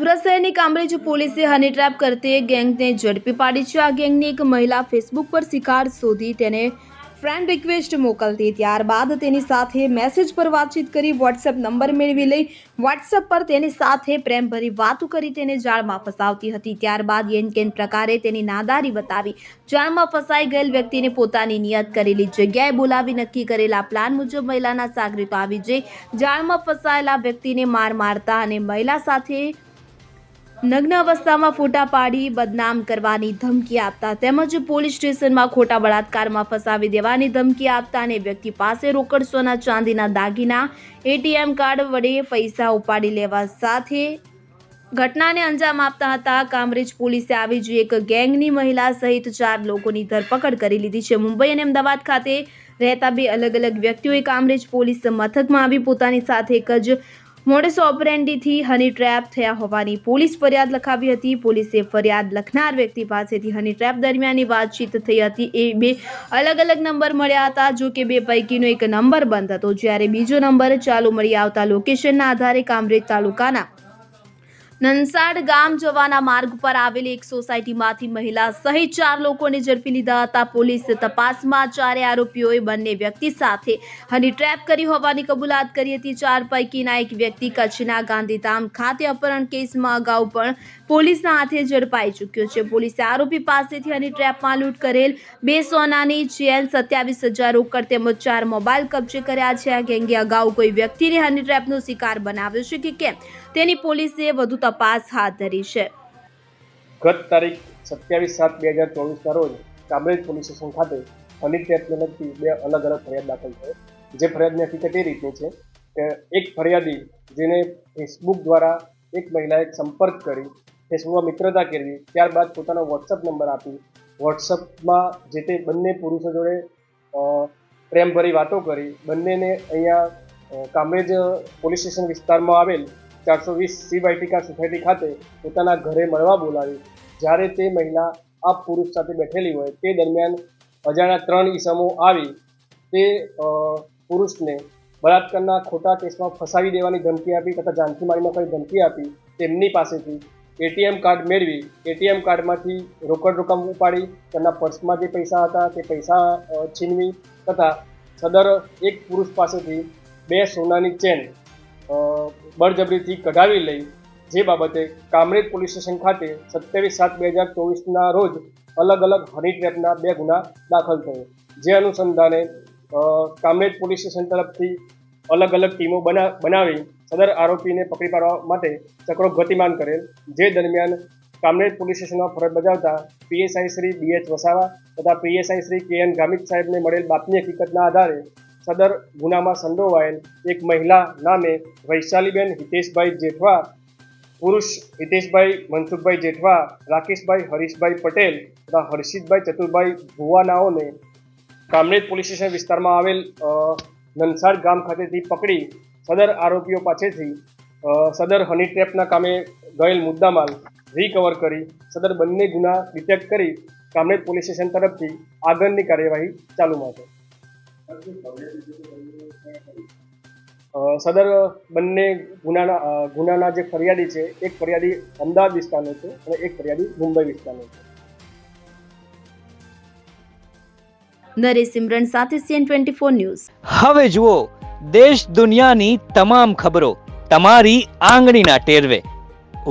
સુરત શહેરની કામરેજ પોલીસે હની ટ્રેપ કરતી ગેંગને ઝડપી પાડી છે. આ ગેંગની એક મહિલા ફેસબુક પર શિકાર શોધી તેને ફ્રેન્ડ રિક્વેસ્ટ મોકલતી. ત્યારબાદ તેની સાથે મેસેજ પર વાતચીત કરી વોટ્સએપ નંબર મેળવી લઈ વોટ્સએપ પર તેની સાથે પ્રેમભરી વાતો કરી તેને જાળમાં ફસાવતી હતી. ત્યારબાદ એન કેન પ્રકારે તેની નાદારી બતાવી. જાળમાં ફસાઈ ગયેલ વ્યક્તિને પોતાની નિયત કરેલી જગ્યાએ બોલાવી નક્કી કરેલા પ્લાન મુજબ મહિલાના સાગરીતો આવી જઈ. જાળમાં ફસાયેલા વ્યક્તિને માર મારતા અને મહિલા સાથે નગ્ન અવસ્થામાં ફોટા પાડી બદનામ કરવાની ધમકી આપતા તેમજ પોલીસ સ્ટેશનમાં ખોટા બળાત્કારમાં ફસાવી દેવાની ધમકી આપતા અને વ્યક્તિ પાસે રોકડ સોના ચાંદીના દાગીના, એટીએમ કાર્ડ વડે પૈસા ઉપાડી લેવા સાથે ઘટનાને અંજામ આપતા હતા. કામરેજ પોલીસે આવી જ એક ગેંગની મહિલા સહિત ચાર લોકોની ધરપકડ કરી લીધી છે. મુંબઈ અને અમદાવાદ ખાતે રહેતા બે અલગ અલગ વ્યક્તિઓએ કામરેજ પોલીસ મથકમાં આવી પોતાની સાથે એક જ મોડેસ ઓપરેન્ડીથી હની ટ્રેપ થયા હોવાની પોલીસ ફરિયાદ લખાવી હતી. પોલીસે ફરિયાદ લખનાર વ્યક્તિ પાસેથી હની ટ્રેપ દરમિયાનની વાતચીત થઈ હતી. એ બે અલગ અલગ નંબર મળ્યા હતા, જો કે બે પૈકીનો એક નંબર બંધ હતો. જ્યારે બીજો નંબર ચાલુ મળી આવતા લોકેશનના આધારે કામરેજ તાલુકાના નનસાડ ગામ જવાના માર્ગ પર આવેલી એક સોસાયટીમાંથી મહિલા સહિત ચાર લોકોને ઝડપી લીધા હતા. પોલીસ તપાસમાં ચારે આરોપીઓએ બંને વ્યક્તિ સાથે હની ટ્રેપ કરી હોવાની કબૂલાત કરી હતી. ચાર પૈકીના એક વ્યક્તિ કચ્છના ગાંધીધામ ખાતે અપહરણ કેસમાં અગાઉ પણ પોલીસના હાથે ઝડપાઈ ચૂક્યો છે. પોલીસે આરોપી પાસેથી હની ટ્રેપમાં લૂંટ કરેલ બે સોનાની ચેન સત્યાવીસ હજાર રોકડ તેમજ ચાર મોબાઈલ કબજે કર્યા છે. આ ગેંગે અગાઉ કોઈ વ્યક્તિને હની ટ્રેપનો શિકાર બનાવ્યો છે કે કેમ? તેની પોલીસે વધુ તપાસ હાથ ધરી છે. ગત તારીખ સત્યાવીસ સાત બે હજાર ચોવીસના રોજ કામરેજ પોલીસ સ્ટેશન ખાતે ટેપને લગતી બે અલગ અલગ ફરિયાદ દાખલ થઈ. જે ફરિયાદની હકીકત એ રીતની છે કે એક ફરિયાદી જેને ફેસબુક દ્વારા એક મહિલાએ સંપર્ક કરી ફેસબુકમાં મિત્રતા કરવી ત્યારબાદ પોતાનો વોટ્સઅપ નંબર આપી વોટ્સઅપમાં જે તે બંને પુરુષો જોડે પ્રેમભરી વાતો કરી, બંનેને અહીંયા કામરેજ પોલીસ સ્ટેશન વિસ્તારમાં આવેલ ચારસો વીસ સીવાયટીકા સોસાયટી ખાતે પોતાના ઘરે મળવા બોલાવી. જ્યારે તે મહિલા આ પુરુષ સાથે બેઠેલી હોય, તે દરમિયાન અજાણ્યા ત્રણ ઈસમો આવી તે પુરુષને બળાત્કારના ખોટા કેસમાં ફસાવી દેવાની ધમકી આપી તથા જાનથી મારીને કઈ ધમકી આપી તેમની પાસેથી એટીએમ કાર્ડ મેળવી, એટીએમ કાર્ડમાંથી રોકડ રકમ ઉપાડી, તેમના પર્સમાં જે પૈસા હતા તે પૈસા છીનવી તથા સદર એક પુરુષ પાસેથી બે સોનાની ચેન બળજબરીથી કઢાવી લઈ, જે બાબતે કામરેજ પોલીસ સ્ટેશન ખાતે સત્યાવીસ સાત બે હજાર ચોવીસના રોજ અલગ અલગ હની ટ્રેપના બે ગુના દાખલ થયો. જે અનુસંધાને કામરેજ પોલીસ સ્ટેશન તરફથી અલગ અલગ ટીમો બના, બનાવી સદર આરોપીને પકડી પાડવા માટે ચક્રો ગતિમાન કરેલ. જે દરમિયાન કામરેજ પોલીસ સ્ટેશનમાં ફરજ બજાવતા PSI Shri B H Vasava તથા પીએસઆઈ શ્રી કે એન ગામિત સાહેબને મળેલ બાતમી હકીકતના આધારે સદર ગુનામાં સંડોવાયેલ એક મહિલા નામે વૈશાલીબેન હિતેશભાઈ જેઠવા, પુરુષ હિતેશભાઈ મનસુખભાઈ જેઠવા, રાકેશભાઈ હરીશભાઈ પટેલ તથા હર્ષિતભાઈ ચતુરભાઈ ભુવાનાઓને કામરેજ પોલીસ સ્ટેશન વિસ્તારમાં આવેલ નનસાડ ગામ ખાતેથી પકડી સદર આરોપીઓ પાસેથી સદર હની ટ્રેપના કામે ગયેલ મુદ્દામાલ રિકવર કરી, સદર બંને ગુના ડિટેક્ટ કરી કામરેજ પોલીસ સ્ટેશન તરફથી આગળની કાર્યવાહી ચાલુમાં છે સદર બંને ગુનાના ગુનાના જે ફરિયાદી છે એક ફરિયાદી અમદાવાદ વિસ્તારનો છે અને એક ફરિયાદી મુંબઈ વિસ્તારનો છે. નરેશ સિમરન સાથે સીએન ટ્વેન્ટી ફોર ન્યૂઝ. હવે જુઓ દેશ દુનિયાની તમામ ખબરો તમારી આંગળીના ટેરવે.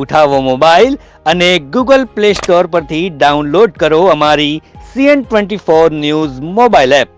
ઉઠાવો મોબાઈલ અને ગૂગલ પ્લે સ્ટોર પરથી ડાઉનલોડ કરો અમારી CN twenty four news mobile app.